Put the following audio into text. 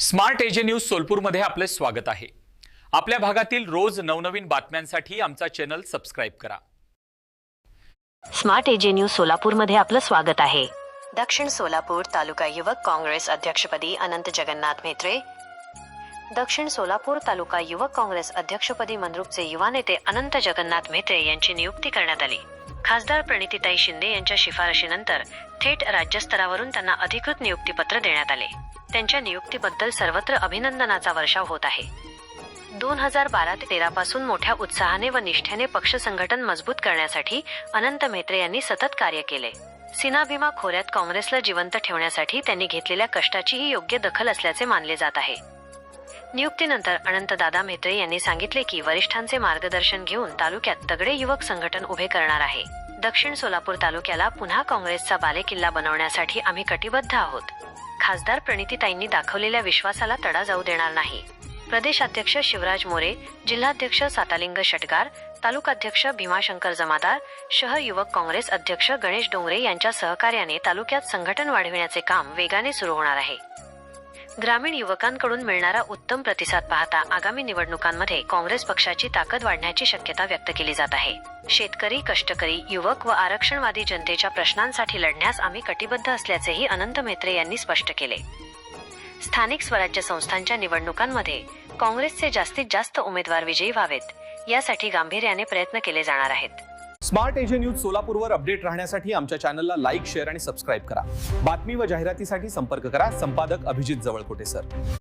Smart AJ news सोलपूरमध्ये आपले स्वागत आहे. आपल्या भागातील रोज नवनवीन बातम्यांसाठी आमचा चॅनल सबस्क्राईब करा. स्मार्ट एजे न्यूज सोलापूरमध्ये आपलं स्वागत आहे. दक्षिण सोलापूर तालुका युवक काँग्रेस अध्यक्षपदी अनंत जगन्नाथ म्हेत्रे. दक्षिण सोलापूर तालुका युवक काँग्रेस अध्यक्षपदी मंद्रुपचे युवा नेते अनंत जगन्नाथ म्हेत्रे यांची नियुक्ती करण्यात आली. खासदार प्रणितीताई शिंदे यांच्या शिफारशीनंतर थेट राज्यस्तरावरून त्यांना अधिकृत नियुक्तीपत्र देण्यात आले. त्यांच्या नियुक्तीबद्दल सर्वत्र अभिनंदनाचा वर्षाव होत आहे. दोन हजार बारा ते तेरा पासून मोठ्या उत्साहाने व निष्ठेने पक्ष संघटन मजबूत करण्यासाठी अनंत म्हेत्रे यांनी सतत कार्य केले. सिना भीमा खोऱ्यात काँग्रेसला जिवंत ठेवण्यासाठी त्यांनी घेतलेल्या कष्टाचीही योग्य दखल असल्याचे मानले जात आहे. नियुक्तीनंतर अनंत दादा म्हेत्रे यांनी सांगितले की वरिष्ठांचे मार्गदर्शन घेऊन तालुक्यात तगडे युवक संघटन उभे करणार आहे. दक्षिण सोलापूर तालुक्याला पुन्हा काँग्रेसचा बालेकिल्ला बनवण्यासाठी आम्ही कटिबद्ध आहोत. खासदार प्रणितीताईंनी दाखवलेल्या विश्वासाला तडा जाऊ देणार नाही. प्रदेशाध्यक्ष शिवराज मोरे जिल्हाध्यक्ष सातालिंग शटगार तालुकाध्यक्ष भीमाशंकर जमादार शहर युवक काँग्रेस अध्यक्ष गणेश डोंगरे यांच्या सहकार्याने तालुक्यात संघटन वाढविण्याचे काम वेगाने सुरू होणार आहे. ग्रामीण युवकांकडून मिळणारा उत्तम प्रतिसाद पाहता आगामी निवडणुकांमध्ये काँग्रेस पक्षाची ताकद वाढण्याची शक्यता व्यक्त केली जात आहे. शेतकरी कष्टकरी युवक व आरक्षणवादी जनतेच्या प्रश्नांसाठी लढण्यास आम्ही कटिबद्ध असल्याचेही अनंत मेत्रे यांनी स्पष्ट केले. स्थानिक स्वराज्य संस्थांच्या निवडणुकांमध्ये काँग्रेसचे जास्तीत जास्त उमेदवार विजयी व्हावेत यासाठी गांभीर्याने प्रयत्न केले जाणार आहेत. स्मार्ट एजन न्यूज सोलापूरवर अपडेट राहण्यासाठी आमच्या चॅनलला लाईक शेअर आणि सबस्क्राईब करा. बातमी व जाहिरातीसाठी संपर्क करा. संपादक अभिजित जवळकोटे सर.